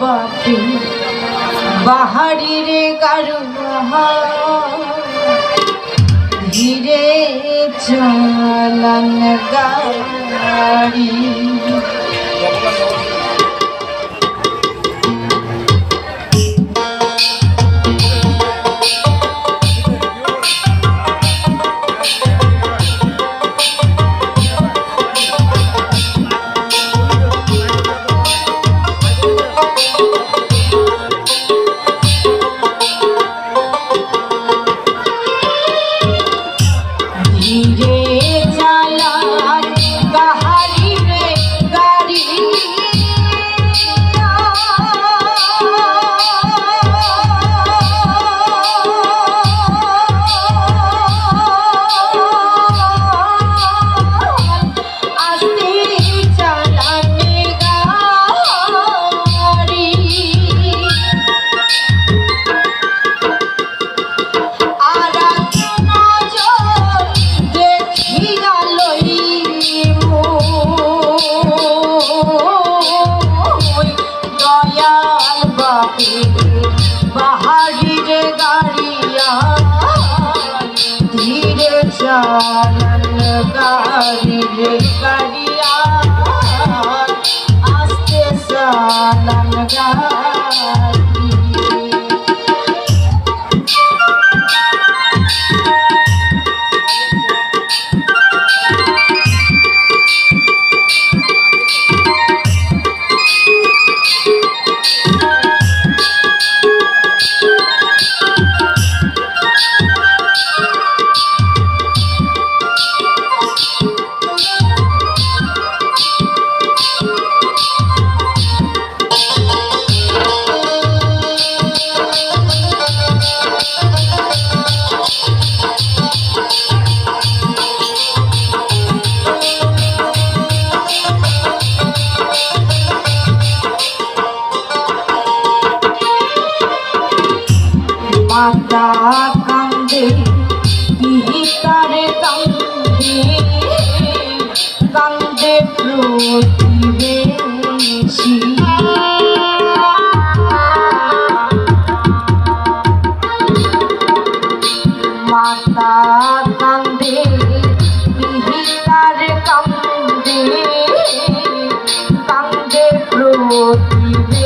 বাপি বাহারি রে গারুয়া ধীরে চালান গাড়ি। বাহারির গাড়িয়া ধীরে চালান গাড়ির গাড়িয়া মাতা কান্দে পিহিতারে কান্দে কান্দে প্রতিবেশী। মাতা কান্দে পিহিতারে কান্দে কান্দে প্রতিবেশী।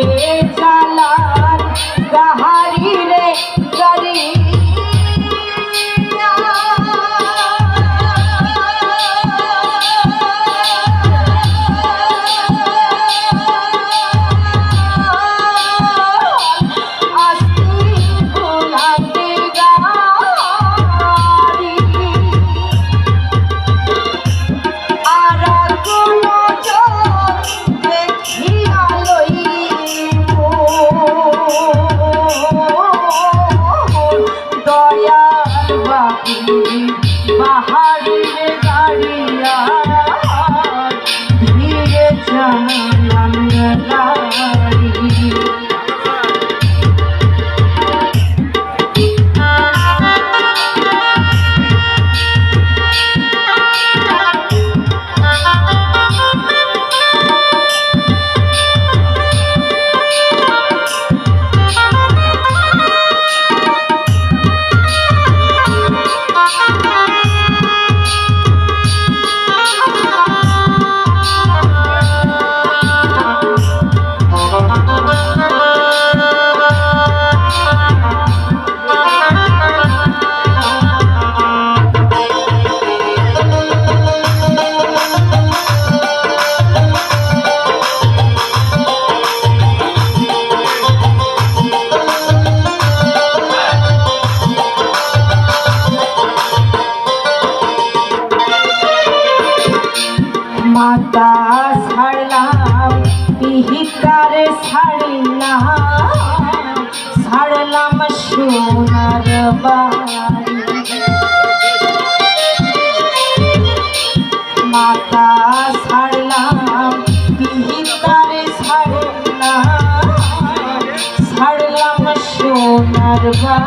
বাহারের সীতার ছাড়লা ছাড়লাম সোনার বাড়ি। মাতা ছাড়লাম পিতার ছাড়লা ছাড়লাম সোনার বাড়ি।